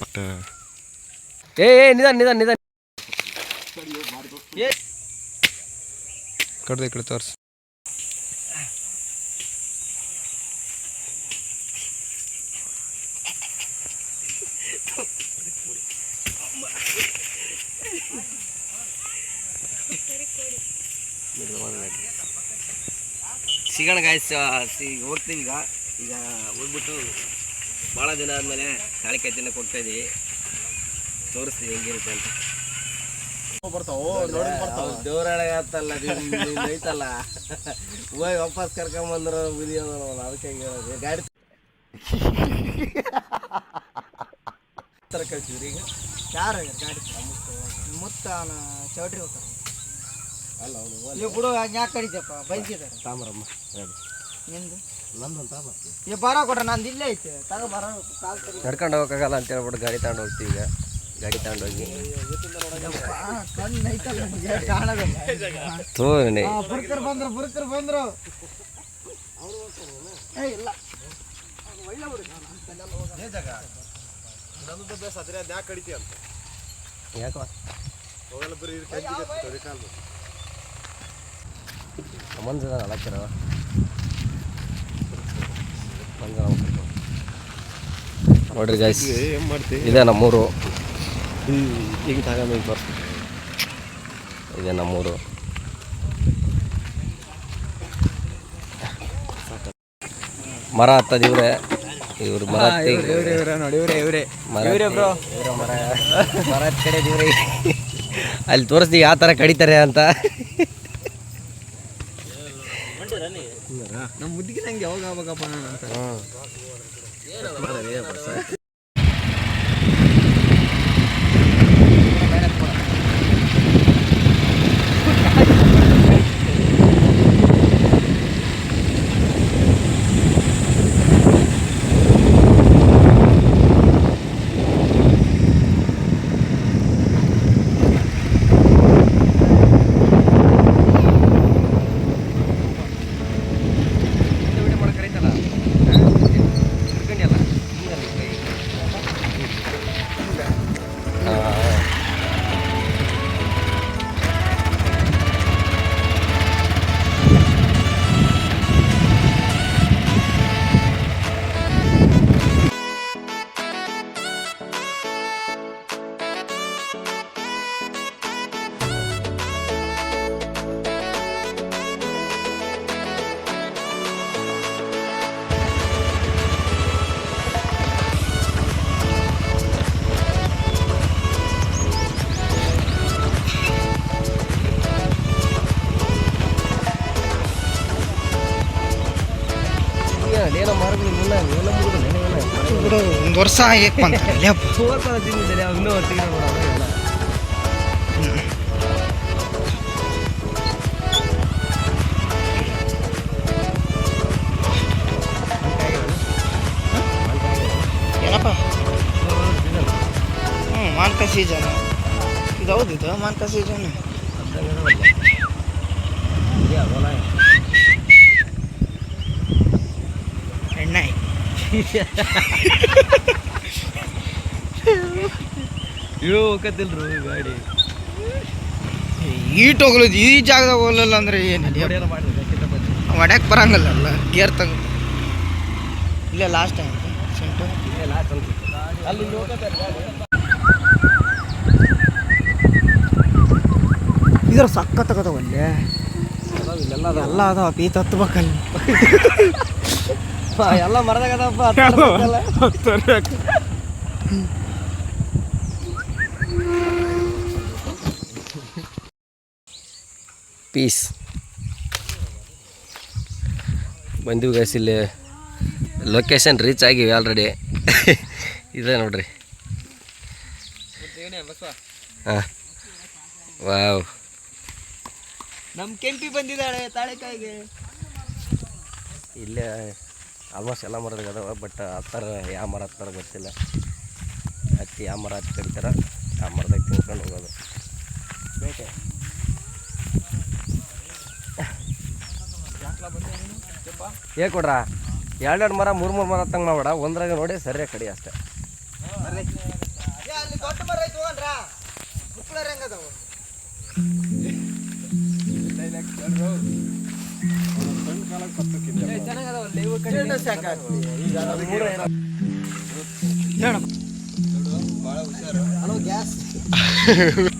But ಏ ಏ ನಿಧಾನ ನಿಧಾನ ನಿಧಾನ. ಕಡ್ದು ಈ ಕಡೆ ತೋರಿಸಿ. ಸಿಗೋಣ ಗಾಯ್ಸ್ ಸಿ ಹೋಗ್ತೀವಿ ಈಗ. ಈಗ ಹೋಗ್ಬಿಟ್ಟು ಭಾಳ ದಿನ ಆದಮೇಲೆ ತಾಳಿಕಾಯಿ ದಿನ ಕೊಡ್ತಾ ಇದೀವಿ. ತೋರಿಸ್ತೀವಿ ಹೆಂಗಿರುತ್ತೆ ಅಂತ. ದೇವ್ರೊಳಗೆ ಆತಲ್ಲ ಐತಲ್ಲ ಹೋಗಿ ವಾಪಸ್ ಕರ್ಕೊಂಬಂದ್ರು ಅದಕ್ಕೆ ಹೆಂಗೆ ಗಾಡಿ ಕಳಿಸಿದ್ರಿ ಕಳ್ಸಿದ್ರಿ ಈಗ? ಯಾರು ಗಾಡಿ ಮುತ್ತ ಚೌಟ್ರಿ ಹೋಗ್ತಾರೆ. ಅಲ್ಲ ನೀವು ಬಿಡು ಯಾಕೆ ಕಡಿತಪ್ಪ ಬೈಕಿದ್ದಾರೆ ತಾಮ್ರಮ್ಮ ಗಾಡಿ ನಿಂದು ಈ ಬರ ಕೊಡ್ರ ನಂದು ಇಲ್ಲೇ ಐತೆ. ತಗ ಬರ. ಕಾಲ್ ತರಿ ನಡ್ಕೊಂಡು ಹೋಗೋಕ್ಕಾಗಲ್ಲ ಅಂತ ಹೇಳ್ಬಿಟ್ಟು ಗಾಡಿ ತಗೊಂಡು ಹೋಗ್ತೀವಿ ಈಗ. ಗಾಡಿ ತಗೊಂಡು ಹೋಗಿ. ಬಂದ್ರು ಬುರ್ಕರ್ ಬಂದ್ರು ಬುರ್ಕರ್ ಬಂದ್ರು. ಏ ಇಲ್ಲ. ಯಾಕೋ ಮಂಜದ ಅಳಕ್ಕಿರ ನೋಡ್ರಿ ಗಾಯ್ಸ್ ಏನು ಇದೆ ನಮ್ಮೂರು. ಈಗ ತಗೊಂಡು ಬರ್ತೀವಿ ಇದೆ ನಮ್ಮೂರು. ಮರ ಹತ್ತದ ಇವ್ರೆ. ಇವ್ರು ಮರ ಹತ್ತಿ. ನೋಡಿ ಇವ್ರೆ ಇವ್ರೆ. ಮರ ಇವ್ರ ಮರ. ಮರ ಹತ್ತಿ ಅಲ್ಲಿ ತೋರಿಸ್ತೀವಿ ಯಾವ ಥರ ಕಡಿತಾರೆ ಅಂತ. ನಮ್ಮ ಮುದ್ದಿಗೆ ನಂಗೆ ಯಾವಾಗ ಆಗ್ಬೇಕಪ್ಪ ನಾನು ಅಂತ. ಒಂದು ವರ್ಷ ಹೇಗೆ ಬಂತಾರೆ ಹೋಗ್ತಾನೆ ತಿಂದಿದ್ದಾರೆ ಇನ್ನೂ ಒಟ್ಟಿಗೆ ನೋಡೋಣ ಏನಪ್ಪ ಹ್ಞೂ ಮಾನ್ಕ ಸೀಸನ್ ಇದು ಹೌದು ಇದು ಮಾನ್ಕ ಸೀಸನ್ ಎಣ್ಣೆ ಇವು ಹೋಗತ್ತಿಲ್ರು ಗಾಡಿ. ಈಟ್ ಹೋಗ್ಲದು ಈ ಜಾಗದಾಗ ಹೋಗಲ್ಲ ಅಂದ್ರೆ ಏನಿಲ್ಲ. ಬರಂಗಿಲ್ಲ ಬರಂಗಲ್ಲ ಗೇರ್ ತಂಗ. ಇಲ್ಲೇ ಲಾಸ್ಟ್ ಟೈಮ್ ಸೆಂಟು ಅಲ್ಲಿ ಇದ್ರ ಸಕ್ಕ ತಗೋದವಲ್ಲೇ ಇಲ್ಲೆಲ್ಲ ಎಲ್ಲ ಅದಾವ ಪೀ ತತ್ಬೇಕಲ್ಲಿ ಎಲ್ಲ ಮರದಾಗ ಪೀಸ್ ಬಂದಿವಿ ಗೈಸ್ ಇಲ್ಲಿ ಲೊಕೇಶನ್ ರೀಚ್ ಆಗಿವಿ ಆಲ್ರೆಡಿ ಇದೆ ನೋಡ್ರಿ. ಹಾಂ. ವಾವ್ ನಮ್ಮ ಕೆಂಪಿ ಬಂದಿದ್ದಾಳೆ ತಾಳೆಕಾಯಿಗೆ. ಇಲ್ಲೇ ಆಲ್ಮೋಸ್ಟ್ ಎಲ್ಲ ಮರದಾಗ ಅದಾವ ಬಟ್ ಥರ ಯಾವ ಮರ ಹತ್ತಾರ ಗೊತ್ತಿಲ್ಲ. ಹತ್ತಿ ಯಾವ ಮರ ಹತ್ತಿ ಕಡಿತಾರ ಆ ಮರದಾಗ ತಿನ್ಕೊಂಡು ಹೋಗೋದು. ಬೇಕೆ ಏ ಕೊಡ್ರ ಎರಡೆರಡು ಮರ ಮೂರು ಮೂರು ಮರ ತಂಗ ಮಾಡಬೇಡ. ಒಂದ್ರಾಗ ನೋಡಿ ಸರಿಯಾಗಿ ಕಡಿ ಅಷ್ಟೇ. ಹೇಳ. ಗ್ಯಾಸ್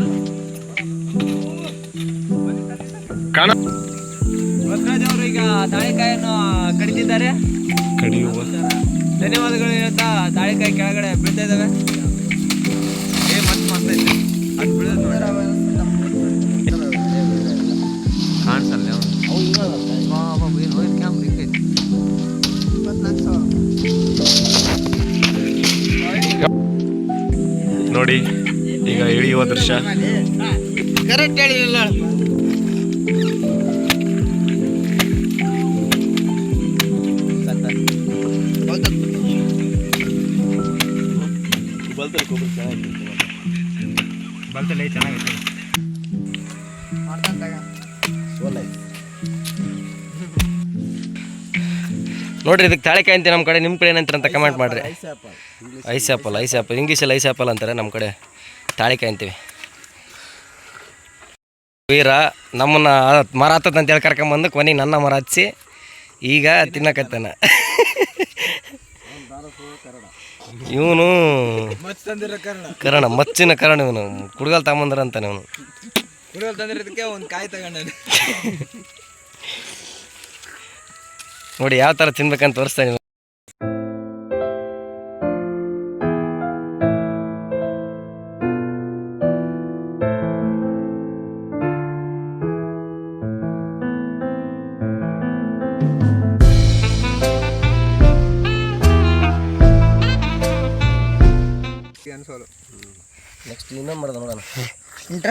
ಕಡಿತಿದ್ದಾರೆ ಕಡಿಯುವ. ಧನ್ಯವಾದಗಳು ಹೇಳ್ತಾ ತಾಳಿಕಾಯಿ ಕೆಳಗಡೆ ಬೀಳ್ತಾ ಇದ್ದಾವೆ. ಏ ಮತ್ತೆ ಮಾಡ್ತೈತೆ ಅದು ಬೀಳೋದು ನೋಡಿ. ಕಾಣಿಸಲ್ಲ ಏನು ಹೋಯ್ತು ಕ್ಯಾಮ್ರ ಹಿಂಗೈತಿ ಇಪ್ಪತ್ನಾಲ್ಕು ನೋಡಿ ಈಗ ಇಳಿಯುವ ದೃಶ್ಯ. ಕರೆಕ್ಟ್ ಹೇಳಿಲ್ಲ ಬಲ್ತಲ್ಲ ಚೆನ್ನಾಗಿದೆ ನೋಡ್ರಿ ಇದಕ್ಕೆ ತಾಳಿಕಾಯಿ ಅಂತ ನಮ್ಮ ಕಡೆ. ನಿಮ್ಮ ಕಡೆ ಏನಂತಾರೆ ಅಂತ ಕಮೆಂಟ್ ಮಾಡ್ರಿ. ಐಸ್ ಆ್ಯಪಲ್ ಐಸ್ ಆ್ಯಪಲ್ ಇಂಗ್ಲೀಷಲ್ಲಿ ಐಸ್ ಆ್ಯಪಲ್ ಅಂತಾರೆ ನಮ್ಮ ಕಡೆ. ತಾಳಿಕಾಯಿ ಅಂತೀವಿ. ವೀರ ನಮ್ಮನ್ನ ಮರ ಹತ್ತದ ಅಂತ ಹೇಳಿ ಕರ್ಕೊಂಬಂದು ಕೊನೆ ನನ್ನ ಮರ ಹಚ್ಚಿ ಈಗ ತಿನ್ನಕತ್ತಾನ. ಇವನು ಕಾರಣ. ಮಚ್ಚಿನ ಕರಣ ಇವನು. ಕುಡ್ಗಲ್ ತಗೊಂಬಂದ್ರ ಅಂತಾನೆ ಅವನು ತಂದಿರೋದಕ್ಕೆ ಒಂದು ಕಾಯಿ ನೋಡಿ ಯಾವ ಥರ ತಿನ್ಬೇಕಂತ ತೋರಿಸ್ತಾನೆ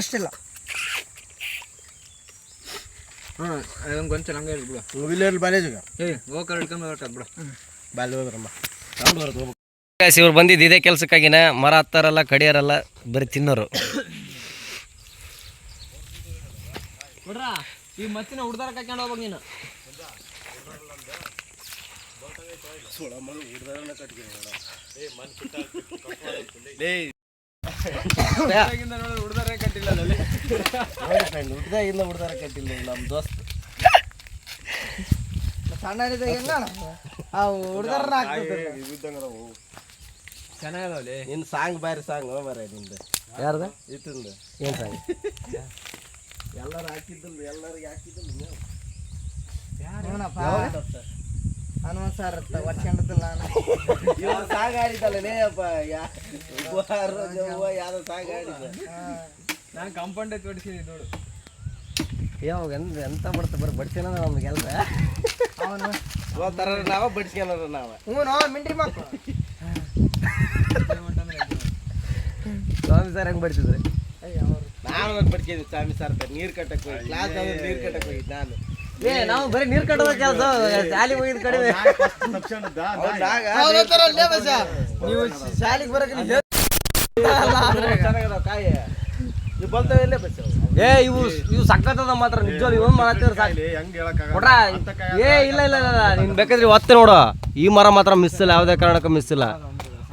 ಇಂಟ್ರೆಸ್ಟ್ ಇಲ್ಲ ಹಾಂ ಇರು ಬಿಡು. ವಿಲೇಜ್ ಬಾಲೇಜ್ ಏ ಹೋಗಿ ಹಿಡ್ಕೊಂಡು ಹೊರಟದ್ ಬಿಡು ಬಾಲ್ಯ ಹೋದ್ರಮ್ಮ ಗಾಯ್ಸ್ ಇವ್ರು ಬಂದಿದ್ದು ಇದೇ ಕೆಲ್ಸಕ್ಕಾಗಿನ. ಮರ ಹತ್ತಾರಲ್ಲ ಕಡಿಯಾರಲ್ಲ ಬರೀ ತಿನ್ನೋರು. ಬಿಡ್ರಾ ಈ ಮತ್ತಿನ ಹುಡ್ದಾರ ಕರ್ಕೊಂಡು ಹೋಗ್ಬೇಕು ನೀನು. ಹುಡ್ದಾರ ಕಟ್ಟಿಲ್ಲ ಅದ್ರಲ್ಲಿ. ಹುಡ್ದಾಗಿಂದ ಹುಡ್ದಾರ ಕಟ್ಟಿಲ್ಲ ನಮ್ಮ ದೋಸ್ತ್. ಸಣ್ಣ ಹೆಂಗ ಆ ಹುಡ್ದಾರ ಚೆನ್ನಾಗದವಲ್ಲಿ ನಿನ್ನ ಸಾಂಗ್ ಬಾರಿ ಸಾಂಗ್ ಬರ ನಿಂದು. ಯಾರ್ದ? ಇತ್ತಿಂದು ಏನು ಸಾಂಗ್? ಎಲ್ಲರೂ ಹಾಕಿದ್ದಲ್ಲ ಎಲ್ಲರಿಗೆ ಹಾಕಿದ್ದಲ್ಲ ಹನುಮಂತ ಸರ್ ನಾನು ಇವ್ರು ಸಾಂಗ್ ಆಡಿದ್ದಲ್ಲ ಲೇಯಪ್ಪ ಯಾವ್ದೋ ಸಾಂಗ್ ಆಡಿದ್ದ ನಾನು ಕಂಪೌಂಡೇ ತೋರಿಸಿದ್ದೀನಿ ನೋಡು ಯಾವಾಗ ಎಂತ ಎಂತ ಬಡ್ತ ಬರೀ ಬಡ್ಸ್ಕೊಳ ನಮ್ಗೆಲ್ಲ ಅವನು? ತರ ನಾವ ಬಡ್ಸ್ಕೊಳೋರು ನಾವ. ಹ್ಞೂ ನಾವು ಮಿಂಡ್ರಿ ಮಕ್ಕಳು ಸ್ವಾಮಿ ಸರ್ ಹೆಂಗ್ ಬಡ್ಸಿದ್ರೆ? ಅಯ್ಯ ಅವರು ನಾನು ಬಡ್ಕಿದ್ದೆ ಸ್ವಾಮಿ ಸರ್ ನೀರು ಕಟ್ಟಕ್ಕೆ ಹೋಗಿ ಕ್ಲಾಸ್ ನೀರು ಕಟ್ಟಕ್ಕೆ ಹೋಗಿದ್ದು ನಾನು. ಏ ನಾವು ಬರೀ ನೀರು ಕಟ್ಟೋದ ಕೆಲಸ ಶಾಲೆ ಹೋಗಿದ್ ಕಡಿಮೆ. ನೀವು ಶಾಲೆಗೆ ಬರಕ್ಕೆ ಕಾಯಿ. ಏ ಇವು ಇವು ಸಕ್ಕತ್ತದ ಮಾತ್ರ ನಿಜವಾಗ್ಲೂ ಇವನ್ ಮಾಡತ್ತಿರ ಸಾಕು. ಕೊಡ್ರ ಏ ಇಲ್ಲ ಇಲ್ಲ ಇಲ್ಲ ನೀನ್ ಬೇಕಾದ್ರೆ ಒತ್ತೆ ನೋಡು. ಈ ಮರ ಮಾತ್ರ ಮಿಸ್ ಇಲ್ಲ ಯಾವ್ದೇ ಕಾರಣಕ್ಕೂ ಮಿಸ್ ಇಲ್ಲ.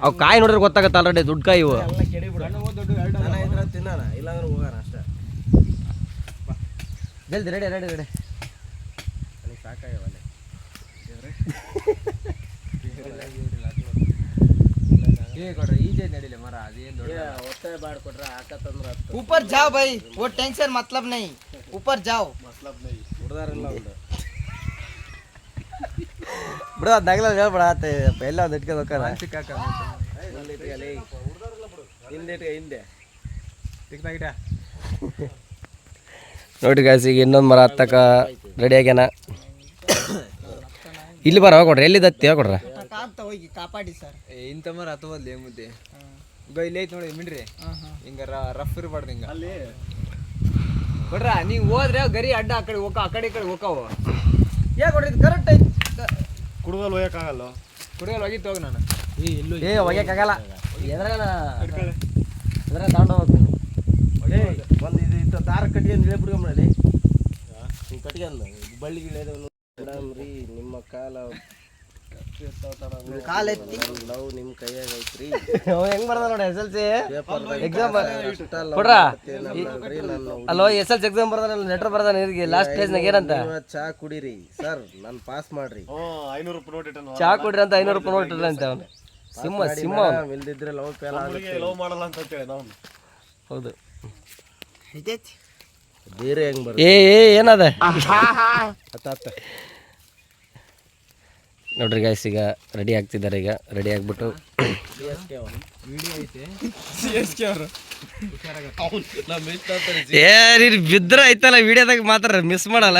ಅವ್ ಕಾಯಿ ನೋಡಿದ್ರೆ ಗೊತ್ತಾಗತ್ತೆ ಆಲ್ರೆಡಿ ದುಡ್ಡು ಕಾಯಿ ಇವು. ಜಲ್ದಿ ರೆಡಿ ರೆಡಿ ರೆಡಿ ಸಾಕಾಗವಲ್ಲ ಏ ಕೊಡ್ರಿ ಈಜೆ ನಡಿಲಿ ಮರ ಅದೇನು ದೊಡ್ಡ ಒತ್ತಾಯ ಬಾಡ್ ಕೊಟ್ರೆ ಹಾಕತ್ತಂದ್ರೆ ಹತ್ತು ऊपर जाओ भाई वो टेंशन मतलब नहीं ऊपर जाओ ಹುಡ್ದಾರಿಲ್ಲ ಒಂದು ಬಿಡು ಅದು ನಗಲ ಹೇಳ್ಬೇಡ ಆತ ಎಲ್ಲ ಒಂದು ಇಟ್ಕೊಂಡು ಹೋಗ್ತಾರ ಸಿಕ್ಕಾಕ ಹಿಂದೆ ಇಟ್ಕ ಹಿಂದೆ ಸಿಕ್ತಾಗಿಟ್ಟ ನೋಡಿ ಗಾಯ್ಸ್ ಈಗ ಇನ್ನೊಂದು ಮರ ಹತ್ತಕ ರೆಡಿ ಆಗ್ಯಾನ ಇಲ್ಲಿ ಬರ ಕೊಡ್ರಿ ಎಲ್ಲಿ ದತ್ತಿ ಕೊಡ್ರ? ಕಾಪ್ತ ಹೋಗಿ ಕಾಪಾಡಿ ಸರ್ ಇಂಥ ಮರ ಹತ್ತವಲ್ಲಿ ಮುದ್ದೆ? ಈಗ ಇಲ್ಲಿ ಐತೆ ನೋಡಿ ಮಿಡ್ರಿ. ಹಿಂಗ ರಫ್ ಇರಬಾರ್ದು ಹಿಂಗ. ಅಲ್ಲಿ. ಕೊಡ್ರ ನೀವು ಹೋದ್ರೆ ಗರಿ ಅಡ್ಡ ಆ ಕಡೆ ಹೋಗ ಆ ಕಡೆ ಈ ಕಡೆ ಹೋಗವು ಯಾ ಕೊಡ್ರಿ ಕರೆಕ್ಟ್ ಐತಿ. ಕುಡುಗಲ್ ಒಯ್ಯಕ್ಕಾಗಲ್ಲ ಕುಡ್ಗಲ್ ಹೋಗಿತ್ತು ಹೋಗಿ ನಾನು. ಏ ಒಯ್ಯಕ್ಕಾಗಲ್ಲ ಎದ್ರಾಗ ಎದ್ರಾಗ ತಗೊಂಡು ಹೋಗ್ತೀನಿ ಒಂದು ಇದು ಇತ್ತು ದಾರ ಕಟ್ಕೊಂಡು ಇಳೆ ಬಿಡ್ಕೊಂಬಿಡಲಿ ಕಟ್ಟಿ ಅಂದ. ಬಳ್ಳಿ ರೀ ನಿಮ್ಮ ಕಾಲ ನಾವು ನಿಮ್ಮ ಕೈಯಾಗ ಐತ್ರಿ. ಹೆಂಗ್ ಬರ್ದ ನೋಡಿ ಎಸ್ ಎಲ್ ಸಿ? ಎಕ್ಸಾಮ್ ಕೊಡ್ರ? ಅಲ್ಲೋ S L C exam letter last ಸ್ಟೇಜ್ನಾಗ ಏನಂತ? ಚಾ ಕುಡಿರಿ. ಸರ್ ನಾನು ಪಾಸ್ ಮಾಡ್ರಿ. ಚಾ ಕುಡಿರಿ ಅಂತ ಐನೂರು ರೂಪಾಯಿ ನೋಟ್ ಅಂತ ಅವನು. ಸಿಂಹ ಸಿಂಹ ಇಲ್ದಿದ್ರೆ ಲವ್ ಫೇಲ್ ಆಗುತ್ತೆ. ಲವ್ ಮಾಡಲ್ಲ ಅಂತ ಹೇಳಿ ನಾವು. ಹೌದು. ಬೇರೆ ಹೆಂಗ್ ಏ ಏ ಏನದ? ಅತ್ತ ಅತ್ತ. ನೋಡ್ರಿ ಗಾಯ್ಸ್ ಈಗ ರೆಡಿ ಆಗ್ತಿದ್ದಾರೆ ಈಗ. ರೆಡಿ ಆಗ್ಬಿಟ್ಟು ಏ ನೀನು ಬಿದ್ರ ಐತಲ್ಲ ವಿಡಿಯೋದಾಗ ಮಾತ್ರ ಮಿಸ್ ಮಾಡಲ್ಲ.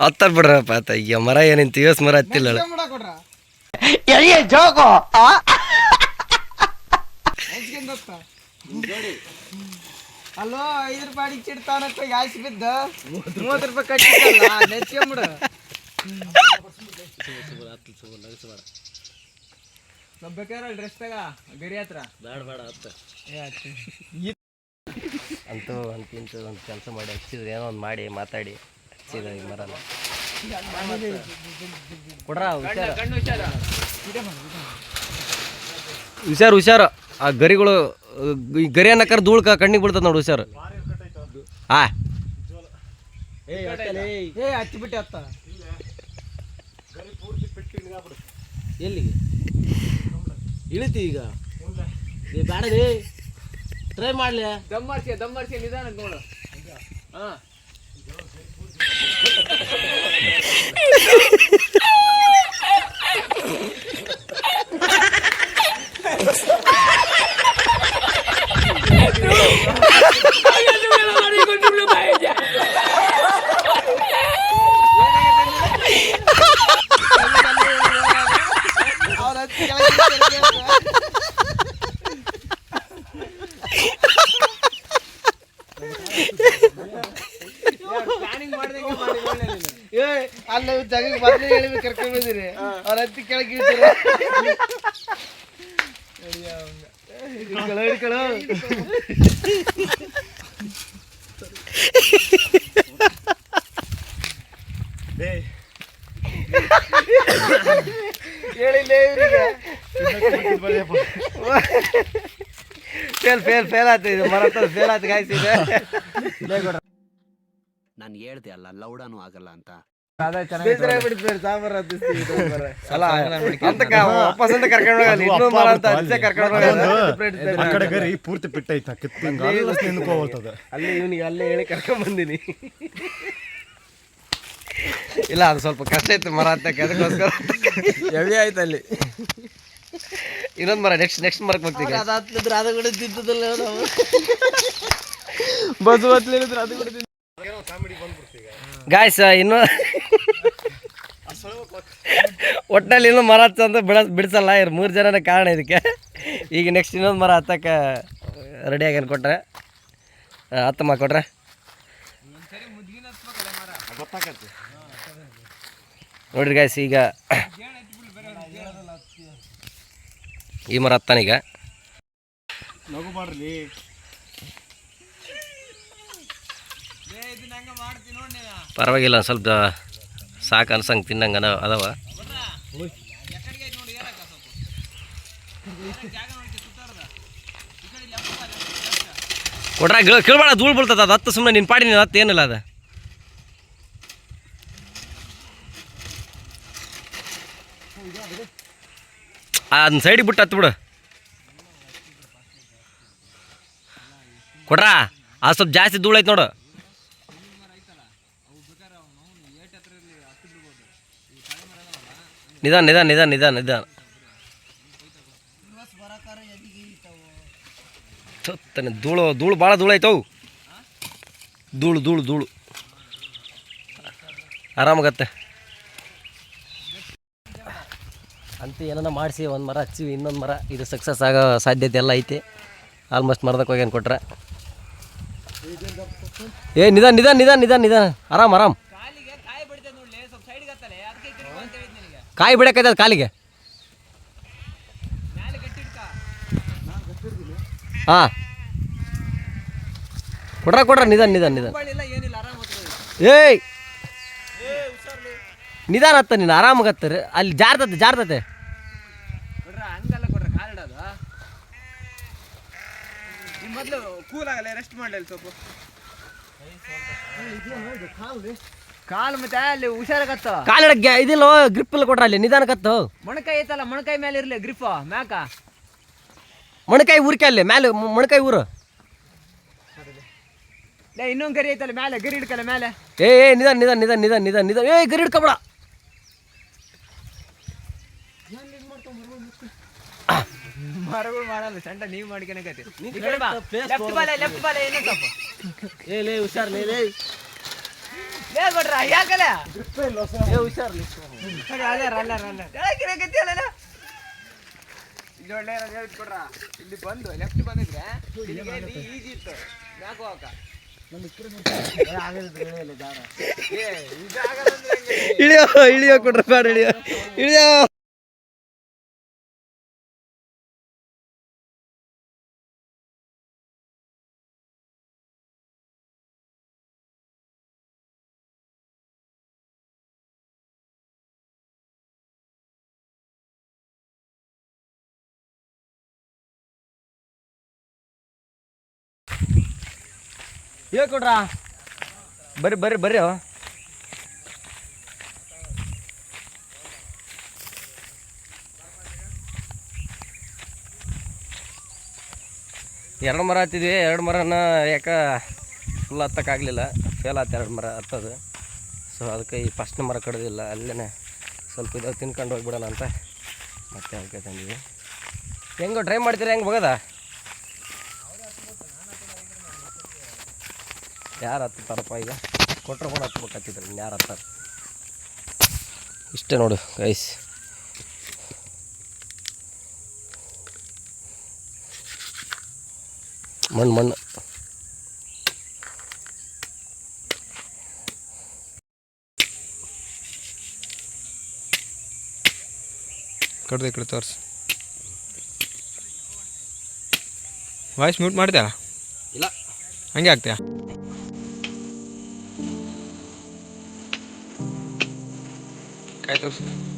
ಹತ್ತ ಬಿಡ್ರಪ್ಪ ಆತ ಈಗ ಮರ ಏನಿಂತ ಇವಸ್ ಮರ ಹತ್ತಿಲ್ಲ ಅಲ್ಲೋ. ಐದು ರೂಪಾಯಿ ಚಿಡ್ತಾನಕ್ಕ ಯಾಸಿ ಬಿದ್ದ. ಮೂವತ್ತು ರೂಪಾಯಿ ಕಟ್ಟಿಲ್ಲ ನೆಚ್ಕೊಂಬಿಡು ಬೇಕಾದ್ರೆ ಡ್ರೆಸ್ ತಗ ಗರಿ ಹತ್ರ. ಬೇಡ ಬೇಡ ಹತ್ತ ಅಂತೂ ಅಂತಿಂತ ಒಂದು ಕೆಲಸ ಮಾಡಿ ಹಚ್ಚಿದ್ರೆ, ಏನೋ ಒಂದು ಮಾಡಿ ಮಾತಾಡಿ, ಹಚ್ಚಿದ ಈಗ ಮರನ. ಕೊಡ್ರ ಹುಷಾರ? ಹುಷಾರ, ಹುಷಾರು. ಆ ಗರಿಗಳು, ಈ ಗರಿ ಅನ್ನಕ್ಕಾರ ಧೂಳ್ಕ ಕಣ್ಣಿಗೆ ಬಿಡ್ತದೆ ನೋಡು ಹುಷಾರು. ಆ. ಅತ್ತ. ಎಲ್ಲಿಗೆ? ಇಳಿತಿ ಈಗ. ಬೇಡ ಟ್ರೈ ಮಾಡ್ಲಿ. ದಮ್ಮರ್ಸಿ ದಮ್ಮರ್ಸಿ ನಿಧಾನ ನೋಡು. ಹಾ. ಅವ್ರ ಹಚ್ಚಿ ಕೆಳಗೆ ಇಳಿಸ್ತಾರೆ. ಪ್ಲಾನಿಂಗ್ ಮಾಡ್ದಂಗೆ ಮಾಡಿ ಒಳ್ಳೆ ನೀನು. ಏ ಅಲ್ಲ ಜಾಗ ಮೊದಲೇ ಹೇಳಿ ಕರ್ಕೊಂಡು ಬಂದಿರಿ. ಅವ್ರ ಹತ್ತಿ ಕೆಳಗೆ ಇಳ್ತಾರೆ. ಹಿಡ್ಕೊಳ್ಳೋ ಹಿಡ್ಕೊಳ್ಳೋ ಹೇಳಿಲ್ಲ ಇವ್ರಿಗೆ ಫೇಲ್ ಫೇಲ್ ಫೇಲ್ ಆಯ್ತು ಇದು. ಮರ ಫೇಲ್ ಆಯ್ತು ಗಾಯ್ಸ್ ಇದೆ. ನಾನು ಹೇಳ್ದೆ ಅಲ್ಲ ಲೌಡಾನು ಆಗಲ್ಲ ಅಂತ. ಆ ಕಡೆ ಗರಿ ಪೂರ್ತಿ ಪಿಟ್ಟೈತ ಕಿತ್ತಿಂಗ ನಿಂತ್ಕೋಳ್ತದೆ ಅಲ್ಲಿ ಇವನಿಗೆ ಅಲ್ಲೇ ಹೇಳಿ ಕರ್ಕೊಂಡ್ ಬಂದಿನಿ. ಇಲ್ಲ ಅದು ಸ್ವಲ್ಪ ಕಷ್ಟ ಇತ್ತು ಮರ ಹತ್ತಕ್ಕೆ ಅದಕ್ಕೋಸ್ಕರ ಹೆವಿ ಆಯ್ತು ಅಲ್ಲಿ. ಇನ್ನೊಂದು ಮರ ನೆಕ್ಸ್ಟ್ ನೆಕ್ಸ್ಟ್ ಮರಕ್ಕೆ ಹೋಗ್ತೀವಿ ಅದು ಹತ್ತಿದ್ರೆ ಅದು ಕೂಡ ತಿದ್ದದಲ್ಲ ನಾವು ಬಸ್ ಹೊತ್ಲಿದ್ರೆ ಅದು ಕೂಡ ಗಾಯ್ಸ್ ಇನ್ನು ಒಟ್ಟಿನಲ್ಲಿ ಇನ್ನೂ ಮರ ಹಚ್ಚಂತ ಬಿಡ ಬಿಡಿಸಲ್ಲ ಇವ್ರು ಮೂರು ಜನನೇ ಕಾರಣ ಇದಕ್ಕೆ. ಈಗ ನೆಕ್ಸ್ಟ್ ಇನ್ನೊಂದು ಮರ ಹತ್ತಕ್ಕೆ ರೆಡಿ ಆಗ್ಯಾನ ಕೊಟ್ರೆ. ಹತ್ತ ಕೊಟ್ರೆ. ನೋಡ್ರಿ ಗಾಯ್ಸ್ ಈಗ ಈ ಮರ ಹತ್ತಾನೀಗ ಲಘು ಮಾಡ್ರಿ ಪರವಾಗಿಲ್ಲ, ಸ್ವಲ್ಪ ಸಾಕು ಅನ್ಸಂಗೆ ತಿನ್ನಂಗೆ ಅದ ಅದಾವ ಕೊಟ್ರ ಕೇಳ್ಬೇಡ, ಧೂಳು ಬೀಳ್ತದ ಅದು ಹತ್ತು ಸುಮ್ಮನೆ ನಿನ್ನ ಪಾಡಿ, ನೀನು ಹತ್ತು ಏನಿಲ್ಲ ಅದು. ಅದನ್ನ ಸೈಡಿಗೆ ಬಿಟ್ಟು ಹತ್ತು ಬಿಡು. ಕೊಡ್ರಾ, ಅದು ಸ್ವಲ್ಪ ಜಾಸ್ತಿ ಧೂಳು ಐತೆ ನೋಡು. ನಿಧಾನ ನಿಧಾನ ನಿಧಾನ ನಿಧಾನ ನಿಧಾನ. ಸತ್ತನೆ ಧೂಳು ಧೂಳು ಭಾಳ ಧೂಳು ಆಯ್ತವು ಧೂಳು ಧೂಳು ಧೂಳು. ಆರಾಮಾಗತ್ತೆ. ಅಂತ ಏನನ್ನ ಮಾಡಿಸಿ, ಒಂದು ಮರ ಹಚ್ಚಿವಿ, ಇನ್ನೊಂದು ಮರ. ಇದು ಸಕ್ಸಸ್ ಆಗೋ ಸಾಧ್ಯತೆ ಎಲ್ಲ ಐತಿ. ಆಲ್ಮೋಸ್ಟ್ ಮರದಕ್ಕೆ ಹೋಗ್ಯಾನ ಕೊಟ್ರೆ. ಏ, ನಿಧಾನ ನಿಧಾನ ನಿಧಾನ ನಿಧಾನ ನಿಧಾನ. ಆರಾಮ್ ಆರಾಮ್ ಕಾಲಿಗೆ ಕಾಯಿ ಬಿಡ್ತದೆ ನೋಡ್ಲಿ ಸ್ವಲ್ಪ ಸೈಡ್ಗೆ ಹತ್ತಲೆ ಅದಕ್ಕೆ ತಿರುಗು ಅಂತ ಹೇಳಿದ್ ನಿನಗೆ ಕಾಯಿ ಬಿಡಕ್ಕೈತೆ ಕಾಲಿಗೆ? ಹಾ. ಕೊಡ್ರ ಕೊಡ್ರ ನಿಧಾನ ನಿಧಾನ ನಿಧಾನ. ಇಲ್ಲ ಏನಿಲ್ಲ ಆರಾಮ್ ಹೋಗ್ತದೆ ಏಯ್! ನಿಧಾನ ಹತ್ತ ನೀನು ಆರಾಮಾಗತ್ತ ರೀ ಅಲ್ಲಿ ಜಾರ್ತತೆ ಜಾರ್ತತೆ ಕೊಡ್ರ ಹಂಗಲ್ಲ ಕೊಡ್ರ ಕಾಲ್ ಇಡೋದು. ನಿಮ್ಮ ಮೊದಲು ಕೂಲ್ ಆಗಲ್ಲ ರೆಸ್ಟ್ ಮಾಡಲಿ ಸ್ವಲ್ಪ. ಕಾಲು ಮತ್ತೆ ಅಲ್ಲಿ ಹುಷಾರಾಗತ್ತ ಕಾಲಿಡಕ್ಕೆ ಇದಿಲ್ಲ ಗ್ರಿಪ್ ಇಲ್ಲ ಕೊಡ್ರ ಅಲ್ಲಿ ನಿಧಾನಕತ್ತು ಮೊಣಕಾಯಿ ಐತಲ್ಲ ಮೊಣಕಾಯಿ ಮೇಲೆ ಇರ್ಲಿ ಗ್ರಿಪ್ ಮ್ಯಾಕ. ಮೊಣಕಾಯಿ ಊರ್ಕೆ ಅಲ್ಲಿ ಮೇಲೆ ಮ- ಮೊಣಕಾಯಿ ಊರು. ಲೇ ಇನ್ನೊಂದು ಗರಿ ಐತಲ್ಲ ಮ್ಯಾಲೆ ಗರಿ ಹಿಡ್ಕಲ್ಲ ಮೇಲೆ ಏ ಏ ನಿಧಾನ ನಿಧಾನ ನಿಧಾನ ನಿಧಾನ ನಿಧಾನ ನಿಧಾನ. ಏಯ್ ಗರಿ ಹಿಡ್ಕೊಬೇಡ. ಮರಗಳು ಮಾಡಲ್ಲ ಚಂಡ ನೀವು ಮಾಡ್ಕೊಳಕತ್ತಿ ಲೆಫ್ಟ್ ಬಾಲೆ ಲೆಫ್ಟ್ ಬಾಲೆ ಏನೋ ತಪ್ಪ ಏ ಲೇ ಹುಷಾರ್ ಲೇ. ಯಾಕಲ್ಲ ಇಲ್ಲಿ ಬಂದು ಲೆಫ್ಟ್ ಬಂದಿದ್ರೆ ಈಜಿ ಇತ್ತು. ಅಂದ್ರೆ ಹೆಂಗೆ? ಇಳಿಯೋ ಇಳಿಯೋ ಕೊಡ್ರ ಬೇಡ ಇಳಿಯೋ. ಇಳಿಯೋ. ಹೇಳಿ ಕೊಡ್ರ ಬರ್ರಿ ಬರ್ರಿ ಬರ್ರಿ ಎರಡು ಮರ ಹತ್ತಿದ್ವಿ, ಎರಡು ಮರನ ಯಾಕ ಫುಲ್ ಹತ್ತಕ್ಕಾಗಲಿಲ್ಲ. ಫೇಲ್ ಆಯ್ತು ಎರಡು ಮರ ಹತ್ತದು. ಸೊ ಅದಕ್ಕೆ ಈ ಫಸ್ಟ್ನ ಮರ ಕಡ್ದಿಲ್ಲ. ಅಲ್ಲೇ ಸ್ವಲ್ಪ ಇದು ತಿನ್ಕೊಂಡು ಹೋಗ್ಬಿಡೋಣ ಅಂತ ಮತ್ತೆ ಅದಕ್ಕೆ ತಂದಿದ್ವಿ ಹೆಂಗೋ ಟ್ರೈ ಮಾಡ್ತೀರಾ? ಹೆಂಗೆ ಹೋಗೋದ? ಯಾರು ಹತ್ತಾರಪ್ಪ ಈಗ? ಕೊಟ್ರೆ ಕೂಡ ಹತ್ಬೇಕಾಗ್ತಿದ್ರು ಇನ್ನು ಯಾರು ಹತ್ತಾರ? ಇಷ್ಟೇ ನೋಡು ಗೈಸ್ ಮಣ್ಣು ಮಣ್ಣು. ಕಡ್ದು ಈ ಕಡೆ ತೋರ್ಸು. ವಾಯ್ಸ್ ಮ್ಯೂಟ್ ಮಾಡಿದ್ಯಾ ಇಲ್ಲ. ಹಂಗೆ ಆಗ್ತೀಯಾ? ಕಾಯಿ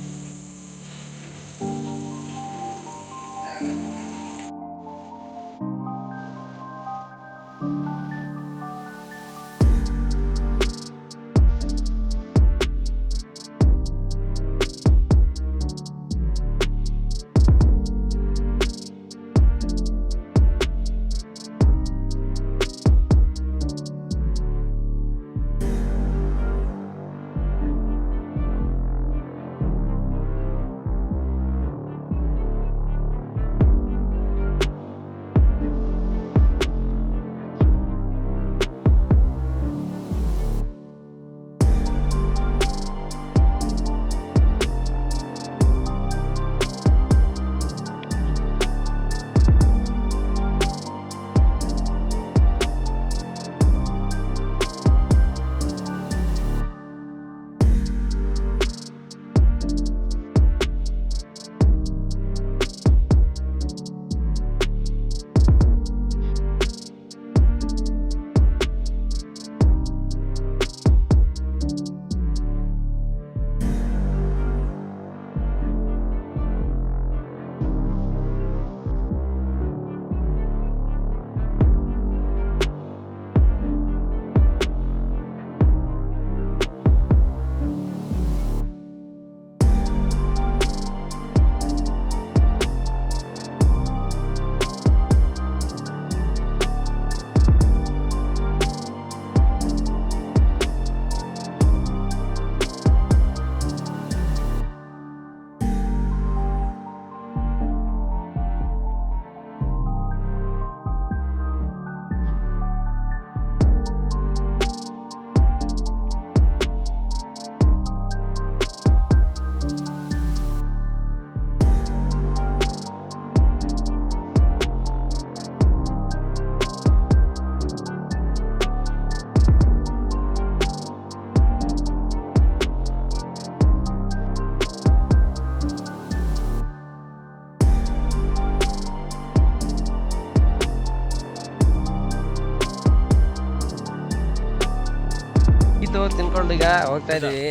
ಹೋಗ್ತಾ ಇದ್ದೀವಿ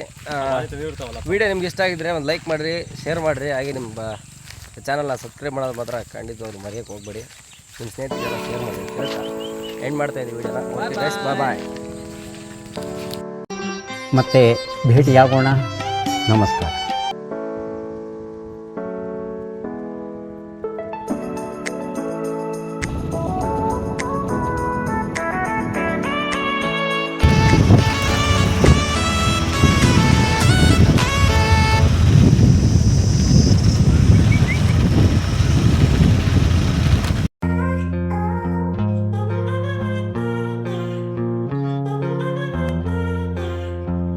ವಿಡಿಯೋ ನಿಮ್ಗೆ ಇಷ್ಟ ಆಗಿದ್ರೆ ಒಂದು ಲೈಕ್ ಮಾಡಿರಿ ಶೇರ್ ಮಾಡಿರಿ. ಹಾಗೆ ನಿಮ್ಮ ಚಾನಲ್ನ ಸಬ್ಸ್ಕ್ರೈಬ್ ಮಾಡೋದು ಮಾತ್ರ ಅವ್ರು ಮರಿಯೋಕೆ ಹೋಗ್ಬೇಡಿ. ನಿಮ್ಮ ಸ್ನೇಹಿತರೆಲ್ಲ ಶೇರ್ ಮಾಡಿ ಅಂತ ಎಂಡ್ ಮಾಡ್ತಾ ಇದ್ದೀವಿ ವಿಡಿಯೋನ ಓಕೆ ಗೈಸ್ ಬಾಯ್ ಮತ್ತೆ ಭೇಟಿಯಾಗೋಣ. ನಮಸ್ಕಾರ.